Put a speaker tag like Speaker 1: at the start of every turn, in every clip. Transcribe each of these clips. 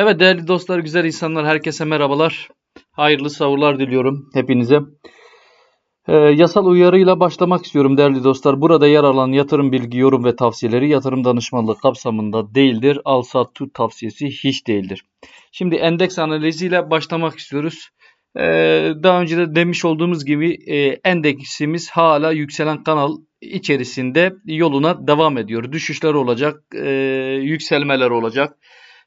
Speaker 1: Evet değerli dostlar, güzel insanlar, herkese merhabalar. Hayırlı savurlar diliyorum hepinize. Ee, yasal uyarıyla başlamak istiyorum değerli dostlar. Burada yer alan yatırım bilgi, yorum ve tavsiyeleri yatırım danışmanlığı kapsamında değildir. Al sat tut tavsiyesi hiç değildir. Şimdi endeks analiziyle başlamak istiyoruz. Ee, daha önce de demiş olduğumuz gibi e, endeksimiz hala yükselen kanal içerisinde yoluna devam ediyor. Düşüşler olacak, e, yükselmeler olacak.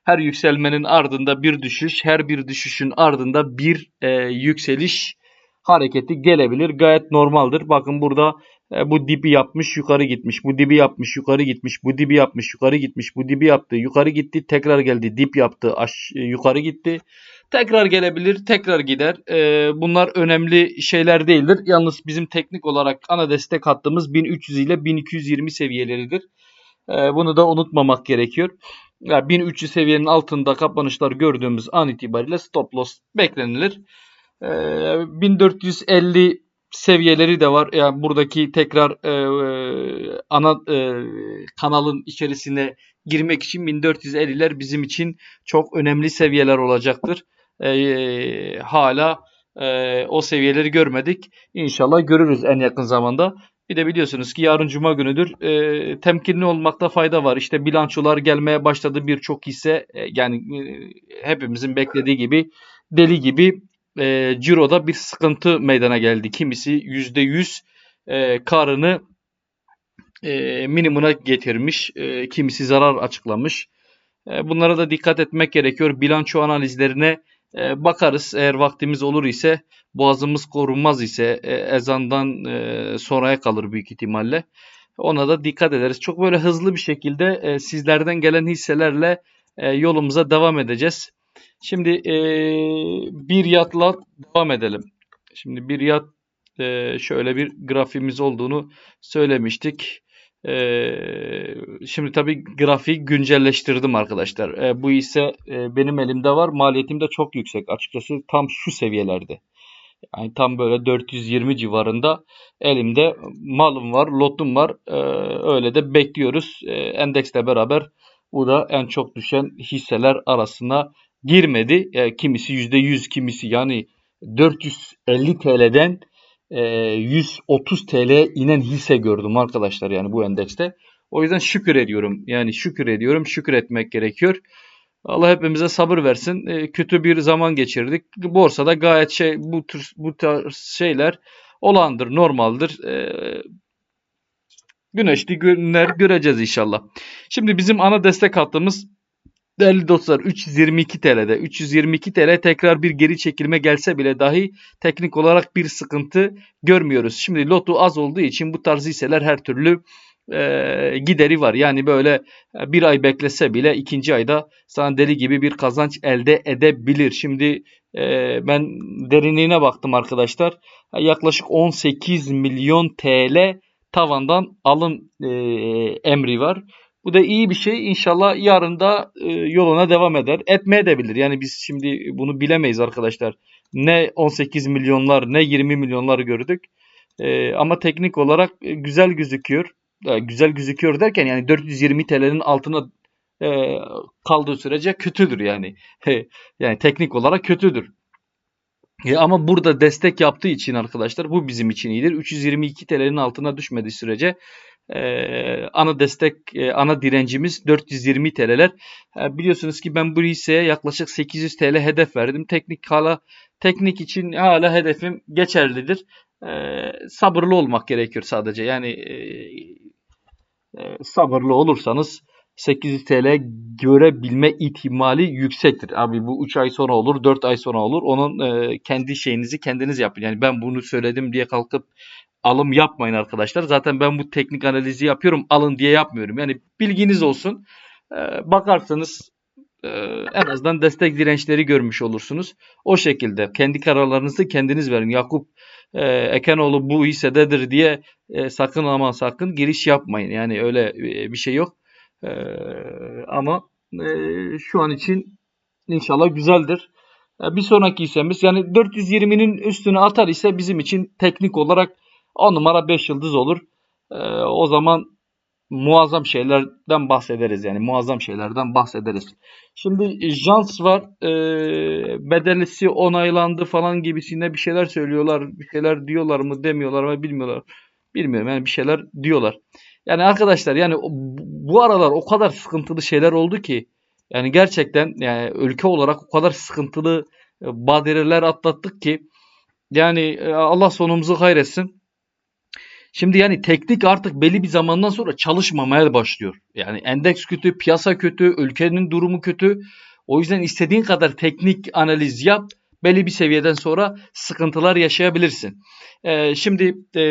Speaker 1: Her yükselmenin ardında bir düşüş, her bir düşüşün ardında bir e, yükseliş hareketi gelebilir. Gayet normaldir. Bakın burada e, bu dibi yapmış, yukarı gitmiş. Bu dibi yapmış, yukarı gitmiş. Bu dibi yapmış, yukarı gitmiş. Bu dibi yaptı, yukarı gitti. Tekrar geldi, dip yaptı, aş, e, yukarı gitti. Tekrar gelebilir, tekrar gider. E, bunlar önemli şeyler değildir. Yalnız bizim teknik olarak ana destek hattımız 1300 ile 1220 seviyeleridir. E, bunu da unutmamak gerekiyor. Ya 1300 seviyenin altında kapanışlar gördüğümüz an itibariyle stop loss beklenilir. Ee, 1450 seviyeleri de var. Yani buradaki tekrar e, ana e, kanalın içerisine girmek için 1450'ler bizim için çok önemli seviyeler olacaktır. E, hala e, o seviyeleri görmedik. İnşallah görürüz en yakın zamanda. Bir de biliyorsunuz ki yarın cuma günüdür. E, temkinli olmakta fayda var. İşte bilançolar gelmeye başladı birçok hisse. E, yani e, hepimizin beklediği gibi deli gibi e, ciroda bir sıkıntı meydana geldi. Kimisi %100 e, karını e, minimuna getirmiş. E, kimisi zarar açıklamış. E, bunlara da dikkat etmek gerekiyor. Bilanço analizlerine e, bakarız. Eğer vaktimiz olur ise boğazımız korunmaz ise e, ezandan e, sonraya kalır büyük ihtimalle. Ona da dikkat ederiz. Çok böyle hızlı bir şekilde e, sizlerden gelen hisselerle e, yolumuza devam edeceğiz. Şimdi e, bir yatla devam edelim. Şimdi bir yat e, şöyle bir grafimiz olduğunu söylemiştik. Ee, şimdi tabii grafiği güncelleştirdim arkadaşlar. Ee, bu ise e, benim elimde var. Maliyetim de çok yüksek. Açıkçası tam şu seviyelerde. Yani tam böyle 420 civarında elimde malım var, lotum var. Ee, öyle de bekliyoruz. Ee, endeksle beraber bu da en çok düşen hisseler arasına girmedi. Ee, kimisi %100, kimisi yani 450 TL'den 130 TL inen hisse gördüm arkadaşlar yani bu endekste. O yüzden şükür ediyorum. Yani şükür ediyorum. Şükür etmek gerekiyor. Allah hepimize sabır versin. E, kötü bir zaman geçirdik. Borsada gayet şey bu tür bu tarz şeyler olandır, normaldir. E, güneşli günler göreceğiz inşallah. Şimdi bizim ana destek hattımız Değerli dostlar 322 TL'de 322 TL tekrar bir geri çekilme gelse bile dahi teknik olarak bir sıkıntı görmüyoruz. Şimdi lotu az olduğu için bu tarz hisseler her türlü e, gideri var. Yani böyle e, bir ay beklese bile ikinci ayda sana deli gibi bir kazanç elde edebilir. Şimdi e, ben derinliğine baktım arkadaşlar. Yaklaşık 18 milyon TL tavandan alım e, emri var. Bu da iyi bir şey. İnşallah yarın da e, yoluna devam eder. Etmeye de bilir. Yani biz şimdi bunu bilemeyiz arkadaşlar. Ne 18 milyonlar ne 20 milyonlar gördük. E, ama teknik olarak e, güzel gözüküyor. Güzel gözüküyor derken yani 420 TL'nin altına kaldığı sürece kötüdür yani. yani teknik olarak kötüdür. E, ama burada destek yaptığı için arkadaşlar bu bizim için iyidir. 322 TL'nin altına düşmediği sürece ee, ana destek, e, ana direncimiz 420 TL'ler. E, biliyorsunuz ki ben bu hisseye yaklaşık 800 TL hedef verdim. Teknik hala teknik için hala hedefim geçerlidir. E, sabırlı olmak gerekiyor sadece. Yani e, e, sabırlı olursanız 800 TL görebilme ihtimali yüksektir. Abi bu 3 ay sonra olur, 4 ay sonra olur. Onun e, kendi şeyinizi kendiniz yapın. Yani ben bunu söyledim diye kalkıp alım yapmayın arkadaşlar. Zaten ben bu teknik analizi yapıyorum. Alın diye yapmıyorum. Yani bilginiz olsun. Ee, bakarsanız e, en azından destek dirençleri görmüş olursunuz. O şekilde kendi kararlarınızı kendiniz verin. Yakup e, Ekenoğlu bu hissededir diye e, sakın ama sakın giriş yapmayın. Yani öyle e, bir şey yok. E, ama e, şu an için inşallah güzeldir. E, bir sonraki hissemiz yani 420'nin üstüne atar ise bizim için teknik olarak 10 numara 5 yıldız olur. Ee, o zaman muazzam şeylerden bahsederiz yani muazzam şeylerden bahsederiz. Şimdi Jans var e, bedelisi onaylandı falan gibisinde bir şeyler söylüyorlar bir şeyler diyorlar mı demiyorlar mı bilmiyorlar. Bilmiyorum yani bir şeyler diyorlar. Yani arkadaşlar yani bu aralar o kadar sıkıntılı şeyler oldu ki yani gerçekten yani ülke olarak o kadar sıkıntılı e, badireler atlattık ki yani e, Allah sonumuzu hayretsin. Şimdi yani teknik artık belli bir zamandan sonra çalışmamaya başlıyor. Yani endeks kötü, piyasa kötü, ülkenin durumu kötü. O yüzden istediğin kadar teknik analiz yap. Belli bir seviyeden sonra sıkıntılar yaşayabilirsin. Ee, şimdi e,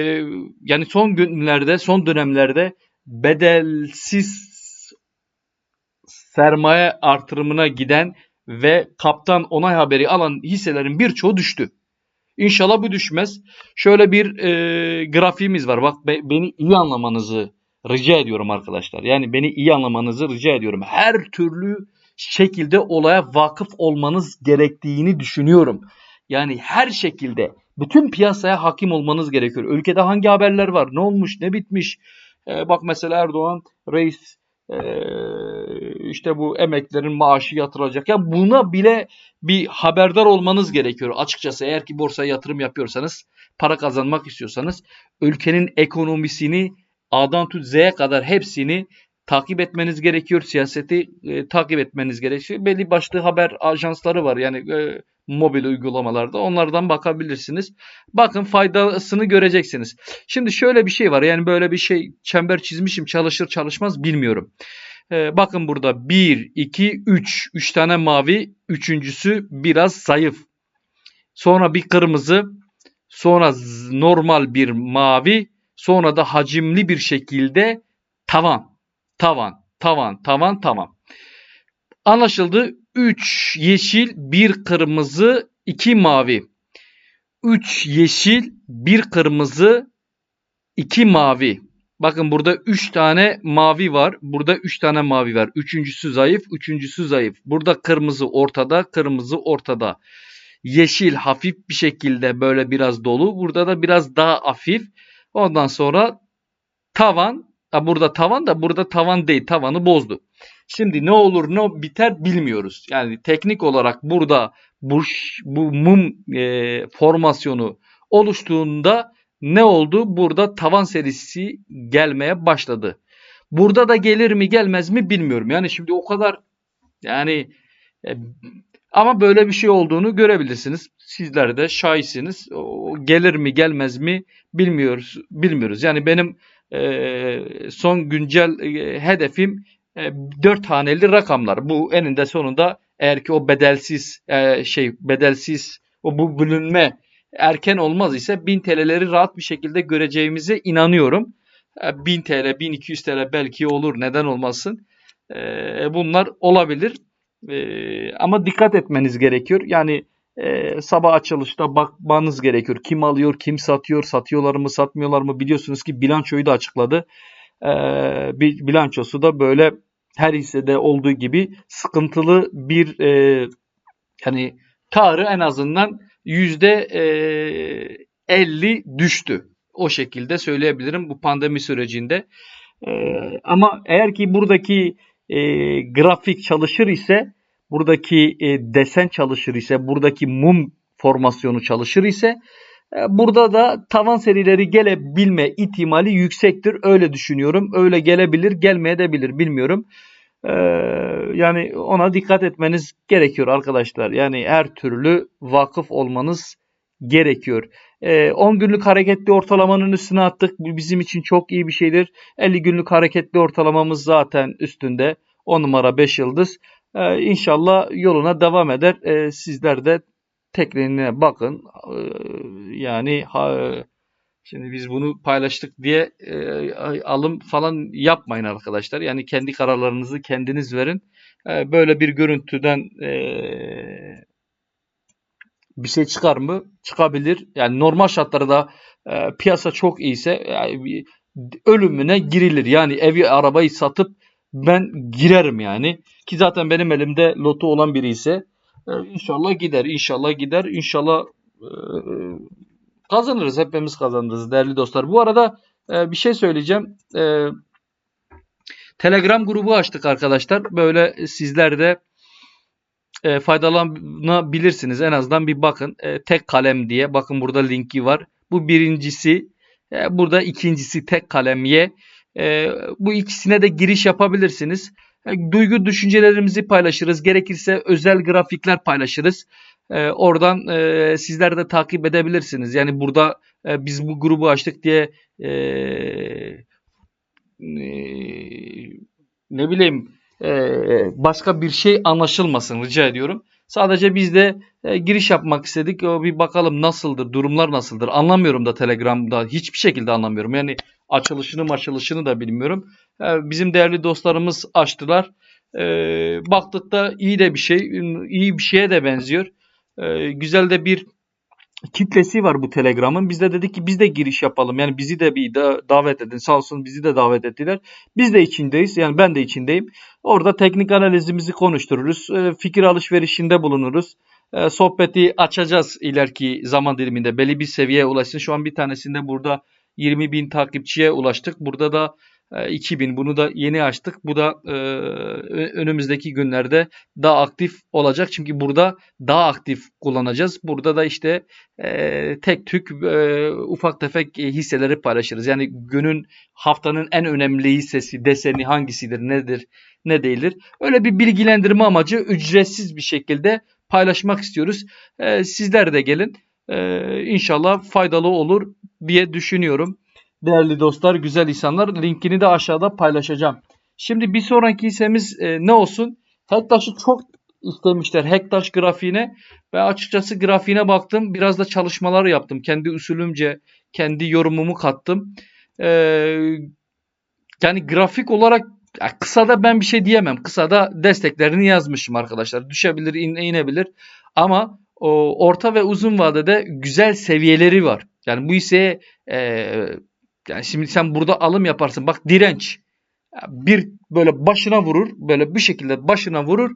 Speaker 1: yani son günlerde, son dönemlerde bedelsiz sermaye artırımına giden ve kaptan onay haberi alan hisselerin birçoğu düştü. İnşallah bu düşmez. Şöyle bir e, grafiğimiz var. Bak be, beni iyi anlamanızı rica ediyorum arkadaşlar. Yani beni iyi anlamanızı rica ediyorum. Her türlü şekilde olaya vakıf olmanız gerektiğini düşünüyorum. Yani her şekilde bütün piyasaya hakim olmanız gerekiyor. Ülkede hangi haberler var? Ne olmuş? Ne bitmiş? Ee, bak mesela Erdoğan reis işte bu emeklerin maaşı yatırılacak. Ya yani buna bile bir haberdar olmanız gerekiyor. Açıkçası eğer ki borsaya yatırım yapıyorsanız, para kazanmak istiyorsanız ülkenin ekonomisini A'dan tut Z'ye kadar hepsini takip etmeniz gerekiyor. Siyaseti e, takip etmeniz gerekiyor. Belli başlı haber ajansları var. Yani e, mobil uygulamalarda. Onlardan bakabilirsiniz. Bakın faydasını göreceksiniz. Şimdi şöyle bir şey var. Yani böyle bir şey çember çizmişim çalışır çalışmaz bilmiyorum. Ee, bakın burada 1, 2, 3. 3 tane mavi. Üçüncüsü biraz zayıf. Sonra bir kırmızı. Sonra normal bir mavi. Sonra da hacimli bir şekilde tavan. Tavan, tavan, tavan, tavan. Anlaşıldı. 3 yeşil, 1 kırmızı, 2 mavi. 3 yeşil, 1 kırmızı, 2 mavi. Bakın burada 3 tane mavi var. Burada 3 tane mavi var. Üçüncüsü zayıf, üçüncüsü zayıf. Burada kırmızı ortada, kırmızı ortada. Yeşil hafif bir şekilde böyle biraz dolu. Burada da biraz daha hafif. Ondan sonra tavan. Burada tavan da burada tavan değil. Tavanı bozdu. Şimdi ne olur ne biter bilmiyoruz. Yani teknik olarak burada bu, bu mum e, formasyonu oluştuğunda ne oldu? Burada tavan serisi gelmeye başladı. Burada da gelir mi gelmez mi bilmiyorum. Yani şimdi o kadar yani e, ama böyle bir şey olduğunu görebilirsiniz. Sizler de şahitsiniz. O, gelir mi gelmez mi bilmiyoruz. Bilmiyoruz. Yani benim e, son güncel e, hedefim e, 4 haneli rakamlar. Bu eninde sonunda eğer ki o bedelsiz e, şey bedelsiz o bu bölünme erken olmaz ise 1000 TL'leri rahat bir şekilde göreceğimize inanıyorum. 1000 TL, 1200 TL belki olur. Neden olmasın? E, bunlar olabilir. E, ama dikkat etmeniz gerekiyor. Yani e, sabah açılışta bakmanız gerekiyor. Kim alıyor, kim satıyor, satıyorlar mı, satmıyorlar mı? Biliyorsunuz ki bilançoyu da açıkladı. E, bilançosu da böyle her hissede olduğu gibi sıkıntılı bir e, yani karı en azından yüzde e, 50 düştü. O şekilde söyleyebilirim bu pandemi sürecinde. E, ama eğer ki buradaki e, grafik çalışır ise, buradaki e, desen çalışır ise, buradaki mum formasyonu çalışır ise e, burada da tavan serileri gelebilme ihtimali yüksektir. Öyle düşünüyorum. Öyle gelebilir, gelmeye de bilir bilmiyorum. Ee, yani ona dikkat etmeniz gerekiyor arkadaşlar. Yani her türlü vakıf olmanız gerekiyor. Ee, 10 günlük hareketli ortalamanın üstüne attık. Bu bizim için çok iyi bir şeydir. 50 günlük hareketli ortalamamız zaten üstünde. 10 numara 5 yıldız. Ee, inşallah yoluna devam eder. Ee, sizler de tekniğine bakın. Ee, yani ha, Şimdi biz bunu paylaştık diye e, alım falan yapmayın arkadaşlar. Yani kendi kararlarınızı kendiniz verin. E, böyle bir görüntüden e, bir şey çıkar mı? Çıkabilir. Yani normal şartlarda e, piyasa çok iyiyse yani, ölümüne girilir. Yani evi arabayı satıp ben girerim yani. Ki zaten benim elimde lotu olan biri ise e, inşallah gider. İnşallah gider. İnşallah e, Kazanırız. Hepimiz kazanırız değerli dostlar. Bu arada e, bir şey söyleyeceğim. Telegram grubu açtık arkadaşlar. Böyle sizler de faydalanabilirsiniz. En azından bir bakın. Tek kalem diye. Bakın burada linki var. Bu birincisi. Burada ikincisi tek kalem Y. E, bu ikisine de giriş yapabilirsiniz. E, duygu düşüncelerimizi paylaşırız. Gerekirse özel grafikler paylaşırız. E, oradan e, sizler de takip edebilirsiniz. Yani burada e, biz bu grubu açtık diye e, e, ne bileyim başka bir şey anlaşılmasın rica ediyorum. Sadece biz de e, giriş yapmak istedik. O bir bakalım nasıldır, durumlar nasıldır. Anlamıyorum da Telegram'da hiçbir şekilde anlamıyorum. Yani açılışını açılışını da bilmiyorum. E, bizim değerli dostlarımız açtılar. E, baktık da iyi de bir şey, iyi bir şeye de benziyor. E, güzel de bir kitlesi var bu Telegram'ın. Biz de dedik ki biz de giriş yapalım. Yani bizi de bir da davet edin. Sağ olsun bizi de davet ettiler. Biz de içindeyiz. Yani ben de içindeyim. Orada teknik analizimizi konuştururuz. Fikir alışverişinde bulunuruz. Sohbeti açacağız ileriki zaman diliminde. Belli bir seviyeye ulaşsın. Şu an bir tanesinde burada 20 bin takipçiye ulaştık. Burada da 2000 bunu da yeni açtık. Bu da e, önümüzdeki günlerde daha aktif olacak. Çünkü burada daha aktif kullanacağız. Burada da işte e, tek tük e, ufak tefek hisseleri paylaşırız. Yani günün haftanın en önemli hissesi deseni hangisidir nedir ne değildir. Öyle bir bilgilendirme amacı ücretsiz bir şekilde paylaşmak istiyoruz. E, sizler de gelin. E, inşallah faydalı olur diye düşünüyorum değerli dostlar, güzel insanlar. Linkini de aşağıda paylaşacağım. Şimdi bir sonraki hissemiz e, ne olsun? Hektaş'ı çok istemişler Hektaş grafiğine ve açıkçası grafiğine baktım. Biraz da çalışmalar yaptım. Kendi usulümce kendi yorumumu kattım. Ee, yani grafik olarak kısada ben bir şey diyemem. Kısada desteklerini yazmışım arkadaşlar. Düşebilir, in, inebilir. Ama orta ve uzun vadede güzel seviyeleri var. Yani bu hisseye e, yani şimdi sen burada alım yaparsın. Bak direnç. Bir böyle başına vurur. Böyle bir şekilde başına vurur.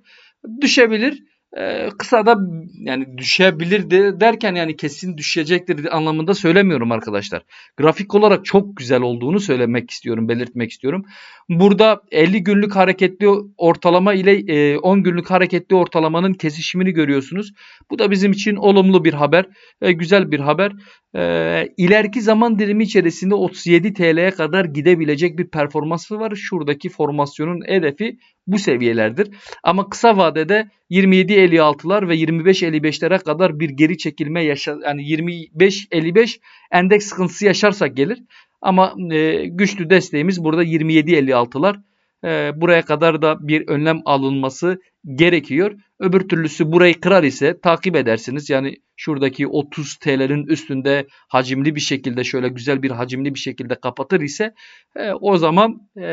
Speaker 1: Düşebilir e, kısa da yani düşebilir de, derken yani kesin düşecektir anlamında söylemiyorum arkadaşlar. Grafik olarak çok güzel olduğunu söylemek istiyorum, belirtmek istiyorum. Burada 50 günlük hareketli ortalama ile e, 10 günlük hareketli ortalamanın kesişimini görüyorsunuz. Bu da bizim için olumlu bir haber, e, güzel bir haber. E, zaman dilimi içerisinde 37 TL'ye kadar gidebilecek bir performansı var. Şuradaki formasyonun hedefi bu seviyelerdir. Ama kısa vadede 27.56'lar ve 25.55'lere kadar bir geri çekilme yaşa yani 25.55 endeks sıkıntısı yaşarsak gelir. Ama e, güçlü desteğimiz burada 27.56'lar. E, buraya kadar da bir önlem alınması gerekiyor. Öbür türlüsü burayı kırar ise takip edersiniz. Yani şuradaki 30 TL'nin üstünde hacimli bir şekilde şöyle güzel bir hacimli bir şekilde kapatır ise e, o zaman e,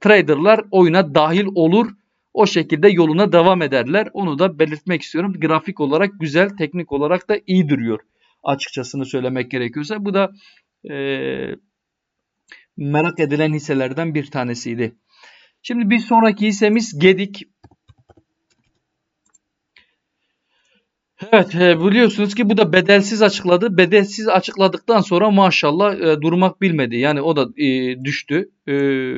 Speaker 1: traderlar oyuna dahil olur. O şekilde yoluna devam ederler. Onu da belirtmek istiyorum. Grafik olarak güzel, teknik olarak da iyi duruyor. Açıkçasını söylemek gerekiyorsa. Bu da e, merak edilen hisselerden bir tanesiydi. Şimdi bir sonraki hissemiz Gedik. Evet biliyorsunuz ki bu da bedelsiz açıkladı. Bedelsiz açıkladıktan sonra maşallah e, durmak bilmedi. Yani o da e, düştü. E,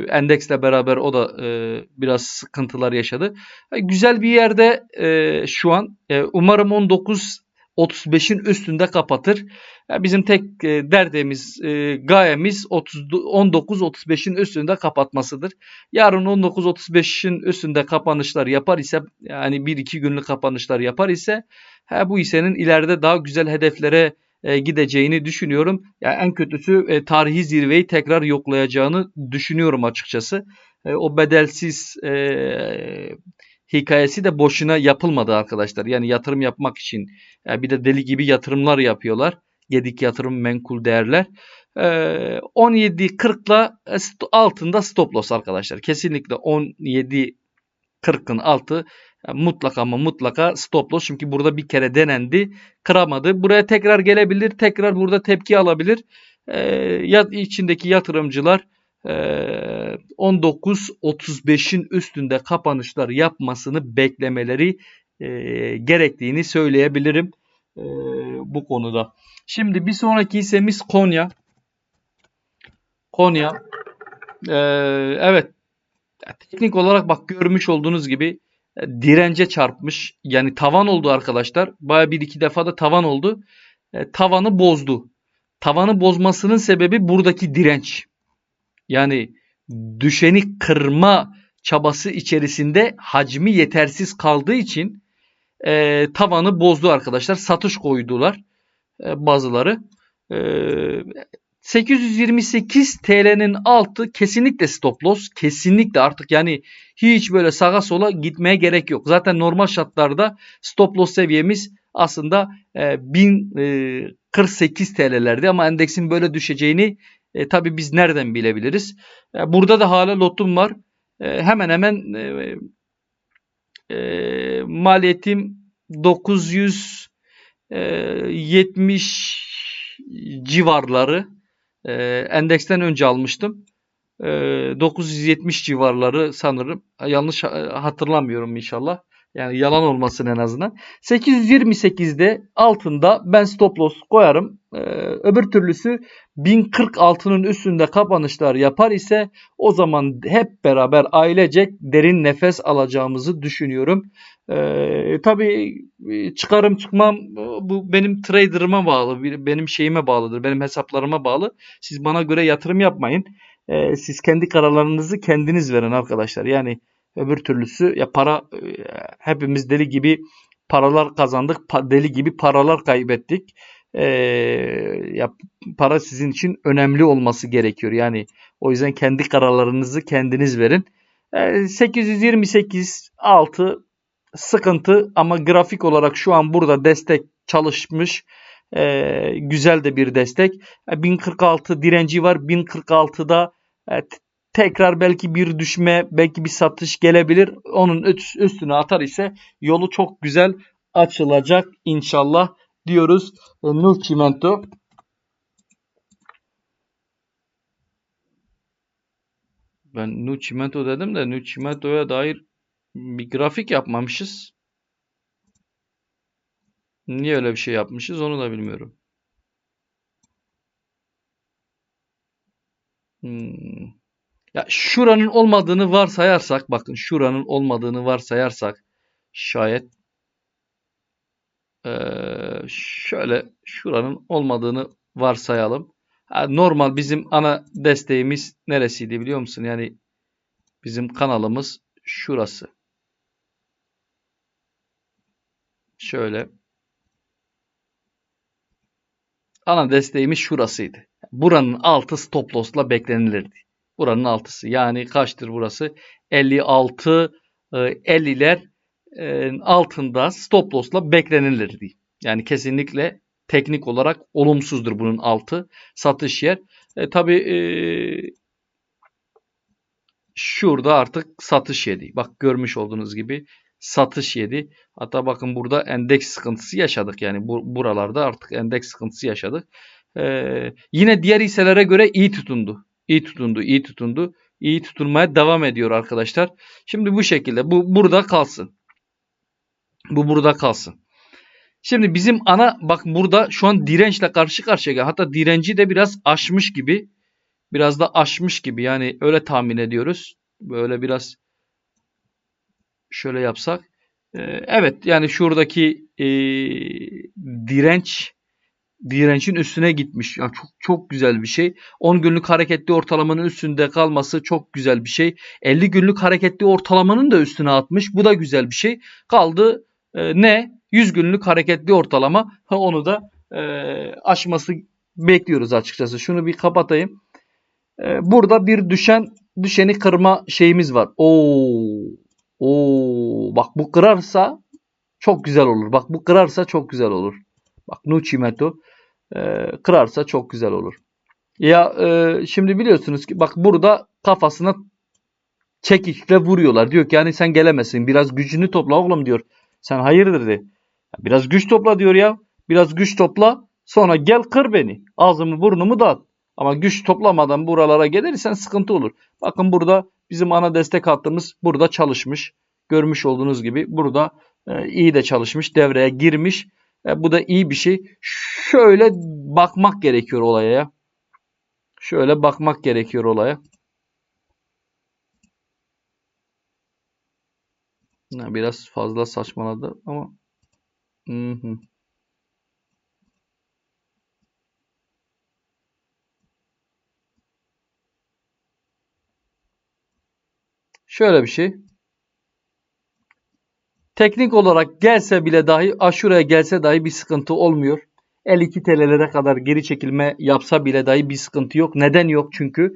Speaker 1: endeksle beraber o da e, biraz sıkıntılar yaşadı. E, güzel bir yerde e, şu an. E, umarım 19 35'in üstünde kapatır. Yani bizim tek e, derdimiz, e, gayemiz 19-35'in üstünde kapatmasıdır. Yarın 19-35'in üstünde kapanışlar yapar ise yani 1-2 günlük kapanışlar yapar ise he, bu hissenin ileride daha güzel hedeflere e, gideceğini düşünüyorum. Yani en kötüsü e, tarihi zirveyi tekrar yoklayacağını düşünüyorum açıkçası. E, o bedelsiz e, hikayesi de boşuna yapılmadı arkadaşlar. Yani yatırım yapmak için yani bir de deli gibi yatırımlar yapıyorlar. Gedik yatırım menkul değerler. Ee, 17.40'la altında stop loss arkadaşlar. Kesinlikle 17.40'ın altı yani mutlaka ama mutlaka stop loss. Çünkü burada bir kere denendi. Kıramadı. Buraya tekrar gelebilir. Tekrar burada tepki alabilir. Ee, içindeki yatırımcılar 19.35'in üstünde kapanışlar yapmasını beklemeleri e, gerektiğini söyleyebilirim e, bu konuda. Şimdi bir sonraki hissemiz Konya. Konya. E, evet teknik olarak bak görmüş olduğunuz gibi e, dirence çarpmış. Yani tavan oldu arkadaşlar. Baya bir iki defa da tavan oldu. Tavanı bozdu. Tavanı bozmasının sebebi buradaki direnç. Yani düşeni kırma çabası içerisinde hacmi yetersiz kaldığı için e, tavanı bozdu arkadaşlar. Satış koydular e, bazıları. E, 828 TL'nin altı kesinlikle stop loss. Kesinlikle artık yani hiç böyle sağa sola gitmeye gerek yok. Zaten normal şartlarda stop loss seviyemiz aslında e, 1048 TL'lerdi ama endeksin böyle düşeceğini e, tabii biz nereden bilebiliriz? E, burada da hala lotum var. E, hemen hemen e, e, maliyetim 970 civarları e, endeksten önce almıştım. E, 970 civarları sanırım. Yanlış ha- hatırlamıyorum inşallah. Yani yalan olmasın en azından. 828'de altında ben stop loss koyarım. E, öbür türlüsü 1046'nın üstünde kapanışlar yapar ise o zaman hep beraber ailecek derin nefes alacağımızı düşünüyorum. Ee, tabii e, çıkarım çıkmam bu benim trader'ıma bağlı, benim şeyime bağlıdır, benim hesaplarıma bağlı. Siz bana göre yatırım yapmayın. Ee, siz kendi kararlarınızı kendiniz verin arkadaşlar. Yani öbür türlüsü ya para e, hepimiz deli gibi paralar kazandık, deli gibi paralar kaybettik. Ee, ya para sizin için önemli olması gerekiyor. Yani o yüzden kendi kararlarınızı kendiniz verin. Ee, 828 6 sıkıntı ama grafik olarak şu an burada destek çalışmış. Ee, güzel de bir destek. E, 1046 direnci var. 1046'da e, tekrar belki bir düşme, belki bir satış gelebilir. Onun üst- üstüne atar ise yolu çok güzel açılacak inşallah diyoruz. E, Nur Çimento. Ben Nu Çimento dedim de Nu Çimento'ya dair bir grafik yapmamışız. Niye öyle bir şey yapmışız onu da bilmiyorum. Hmm. Ya şuranın olmadığını varsayarsak, bakın şuranın olmadığını varsayarsak şayet eee, şöyle şuranın olmadığını varsayalım. Normal bizim ana desteğimiz neresiydi biliyor musun? Yani bizim kanalımız şurası. Şöyle. Ana desteğimiz şurasıydı. Buranın altı stop loss'la beklenilirdi. Buranın altısı. Yani kaçtır burası? 56 e, 50'ler e, altında stop loss'la beklenilirdi. Yani kesinlikle teknik olarak olumsuzdur bunun altı. Satış yer. E, tabii e, şurada artık satış yedi. Bak görmüş olduğunuz gibi satış yedi. Hatta bakın burada endeks sıkıntısı yaşadık. Yani bu, buralarda artık endeks sıkıntısı yaşadık. Ee, yine diğer hisselere göre iyi tutundu. İyi tutundu, iyi tutundu. İyi tutunmaya devam ediyor arkadaşlar. Şimdi bu şekilde bu burada kalsın. Bu burada kalsın. Şimdi bizim ana bak burada şu an dirençle karşı karşıya. Hatta direnci de biraz aşmış gibi. Biraz da aşmış gibi. Yani öyle tahmin ediyoruz. Böyle biraz şöyle yapsak. Ee, evet yani şuradaki ee, direnç direncin üstüne gitmiş. Ya çok çok güzel bir şey. 10 günlük hareketli ortalamanın üstünde kalması çok güzel bir şey. 50 günlük hareketli ortalamanın da üstüne atmış. Bu da güzel bir şey. Kaldı e, ne? 100 günlük hareketli ortalama. Ha, onu da e, aşması bekliyoruz açıkçası. Şunu bir kapatayım. E, burada bir düşen düşeni kırma şeyimiz var. Oo. Oo. Bak bu kırarsa çok güzel olur. Bak bu kırarsa çok güzel olur. Bak Nuchimeto e, kırarsa çok güzel olur. Ya e, şimdi biliyorsunuz ki bak burada kafasına çekikle vuruyorlar. Diyor ki yani sen gelemezsin. Biraz gücünü topla oğlum diyor. Sen hayırdır de. Biraz güç topla diyor ya. Biraz güç topla. Sonra gel kır beni. Ağzımı burnumu dağıt. Ama güç toplamadan buralara gelirsen sıkıntı olur. Bakın burada bizim ana destek hattımız burada çalışmış. Görmüş olduğunuz gibi burada e, iyi de çalışmış. Devreye girmiş. E, bu da iyi bir şey. Şöyle bakmak gerekiyor olaya ya. Şöyle bakmak gerekiyor olaya. Biraz fazla saçmaladı ama Hı hı. Şöyle bir şey. Teknik olarak gelse bile dahi aşuraya gelse dahi bir sıkıntı olmuyor. 52 TL'lere kadar geri çekilme yapsa bile dahi bir sıkıntı yok. Neden yok? Çünkü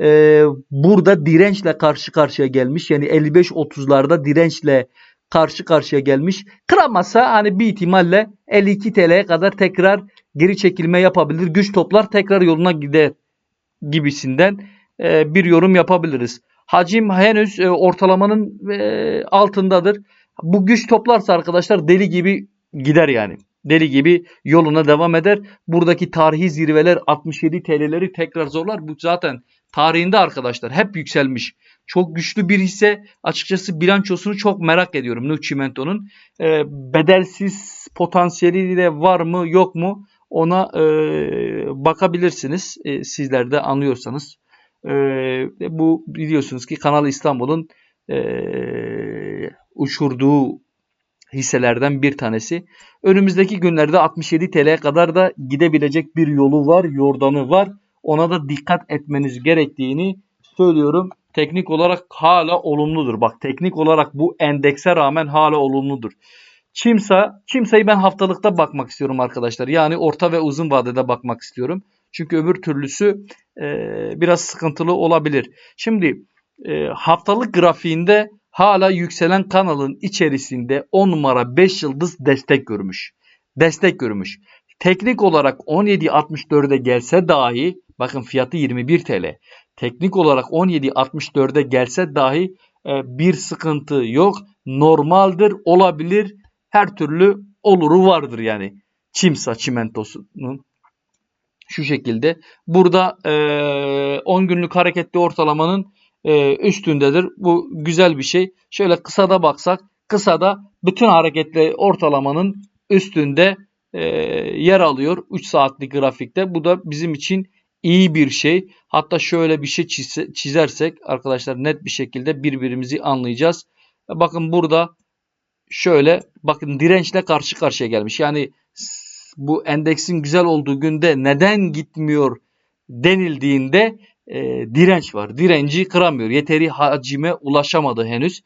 Speaker 1: e, burada dirençle karşı karşıya gelmiş. Yani 55-30'larda dirençle karşı karşıya gelmiş. Kıramazsa hani bir ihtimalle 52 TL'ye kadar tekrar geri çekilme yapabilir. Güç toplar tekrar yoluna gider gibisinden e, bir yorum yapabiliriz. Hacim henüz e, ortalamanın e, altındadır. Bu güç toplarsa arkadaşlar deli gibi gider yani. Deli gibi yoluna devam eder. Buradaki tarihi zirveler 67 TL'leri tekrar zorlar. Bu zaten tarihinde arkadaşlar hep yükselmiş. Çok güçlü bir hisse. Açıkçası bilançosunu çok merak ediyorum Nuh Çimento'nun. E, bedelsiz potansiyeli de var mı yok mu ona e, bakabilirsiniz. E, sizler de anlıyorsanız. E, bu biliyorsunuz ki Kanal İstanbul'un e, uçurduğu hisselerden bir tanesi. Önümüzdeki günlerde 67 TL'ye kadar da gidebilecek bir yolu var, yordanı var. Ona da dikkat etmeniz gerektiğini söylüyorum. Teknik olarak hala olumludur. Bak teknik olarak bu endekse rağmen hala olumludur. Çimsa, Çimsa'yı ben haftalıkta bakmak istiyorum arkadaşlar. Yani orta ve uzun vadede bakmak istiyorum. Çünkü öbür türlüsü e, biraz sıkıntılı olabilir. Şimdi e, haftalık grafiğinde hala yükselen kanalın içerisinde 10 numara 5 yıldız destek görmüş. Destek görmüş. Teknik olarak 17.64'e gelse dahi bakın fiyatı 21 TL. Teknik olarak 17.64'e gelse dahi e, bir sıkıntı yok. Normaldir, olabilir. Her türlü oluru vardır yani. Çimsa çimentosunun şu şekilde. Burada e, 10 günlük hareketli ortalamanın e, üstündedir. Bu güzel bir şey. Şöyle kısada baksak kısada bütün hareketli ortalamanın üstünde e, yer alıyor 3 saatlik grafikte. Bu da bizim için iyi bir şey. Hatta şöyle bir şey çize, çizersek arkadaşlar net bir şekilde birbirimizi anlayacağız. Bakın burada şöyle bakın dirençle karşı karşıya gelmiş. Yani bu endeksin güzel olduğu günde neden gitmiyor denildiğinde e, direnç var. Direnci kıramıyor. Yeteri hacime ulaşamadı henüz.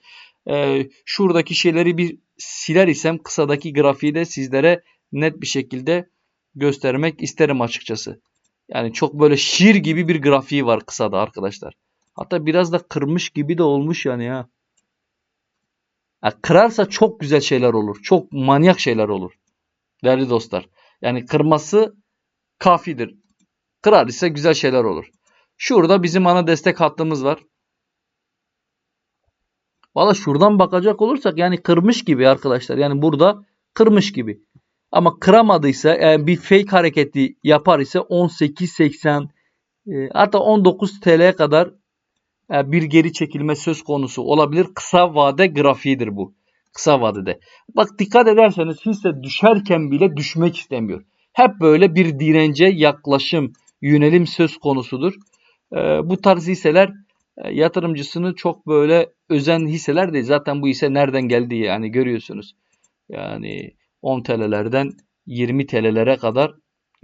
Speaker 1: E, şuradaki şeyleri bir siler isem kısadaki grafiği de sizlere net bir şekilde göstermek isterim açıkçası. Yani çok böyle şiir gibi bir grafiği var kısada arkadaşlar. Hatta biraz da kırmış gibi de olmuş yani ya. ya kırarsa çok güzel şeyler olur. Çok manyak şeyler olur. Değerli dostlar. Yani kırması kafidir. Kırar ise güzel şeyler olur. Şurada bizim ana destek hattımız var. Valla şuradan bakacak olursak yani kırmış gibi arkadaşlar. Yani burada kırmış gibi. Ama kıramadıysa yani bir fake hareketi yapar ise 18.80 e, hatta 19 TL'ye kadar e, bir geri çekilme söz konusu olabilir. Kısa vade grafiğidir bu. Kısa vadede. Bak dikkat ederseniz hisse düşerken bile düşmek istemiyor. Hep böyle bir dirence yaklaşım, yönelim söz konusudur. E, bu tarz hisseler e, yatırımcısını çok böyle özen hisseler değil. Zaten bu hisse nereden geldiği yani görüyorsunuz. Yani 10 TL'lerden 20 TL'lere kadar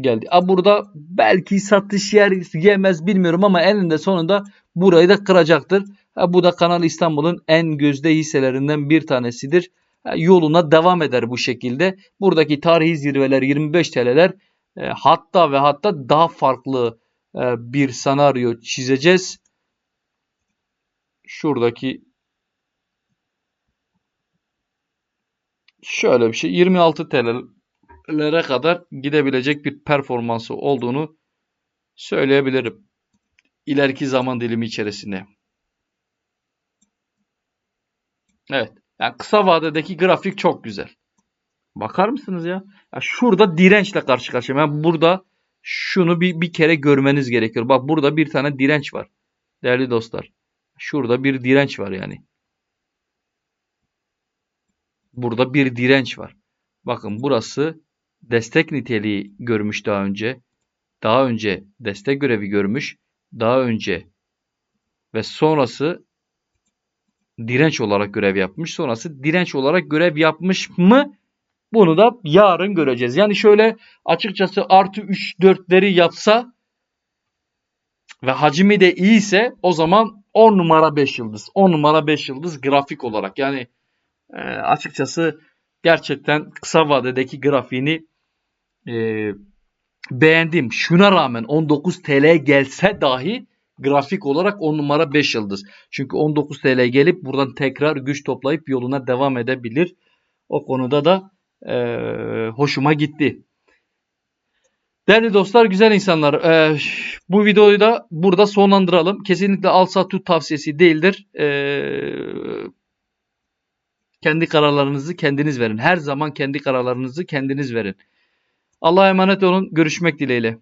Speaker 1: geldi. A burada belki satış yer yemez bilmiyorum ama eninde sonunda burayı da kıracaktır. Ha, bu da Kanal İstanbul'un en gözde hisselerinden bir tanesidir. Ha, yoluna devam eder bu şekilde. Buradaki tarihi zirveler 25 TL'ler e, hatta ve hatta daha farklı e, bir senaryo çizeceğiz. Şuradaki şöyle bir şey 26 TL'lere kadar gidebilecek bir performansı olduğunu söyleyebilirim. İleriki zaman dilimi içerisinde. Evet. Yani kısa vadedeki grafik çok güzel. Bakar mısınız ya? ya şurada dirençle karşı karşıya. Yani burada şunu bir, bir kere görmeniz gerekiyor. Bak burada bir tane direnç var. Değerli dostlar. Şurada bir direnç var yani. Burada bir direnç var. Bakın burası destek niteliği görmüş daha önce. Daha önce destek görevi görmüş. Daha önce ve sonrası direnç olarak görev yapmış. Sonrası direnç olarak görev yapmış mı? Bunu da yarın göreceğiz. Yani şöyle açıkçası artı 3 4'leri yapsa ve hacmi de iyiyse o zaman 10 numara 5 yıldız. 10 numara 5 yıldız grafik olarak. Yani e, açıkçası gerçekten kısa vadedeki grafiğini e, beğendim. Şuna rağmen 19 TL gelse dahi grafik olarak 10 numara 5 yıldız. Çünkü 19 TL gelip buradan tekrar güç toplayıp yoluna devam edebilir. O konuda da e, hoşuma gitti. Değerli dostlar, güzel insanlar. e, bu videoyu da burada sonlandıralım. Kesinlikle al sat tut tavsiyesi değildir. E, kendi kararlarınızı kendiniz verin. Her zaman kendi kararlarınızı kendiniz verin. Allah'a emanet olun. Görüşmek dileğiyle.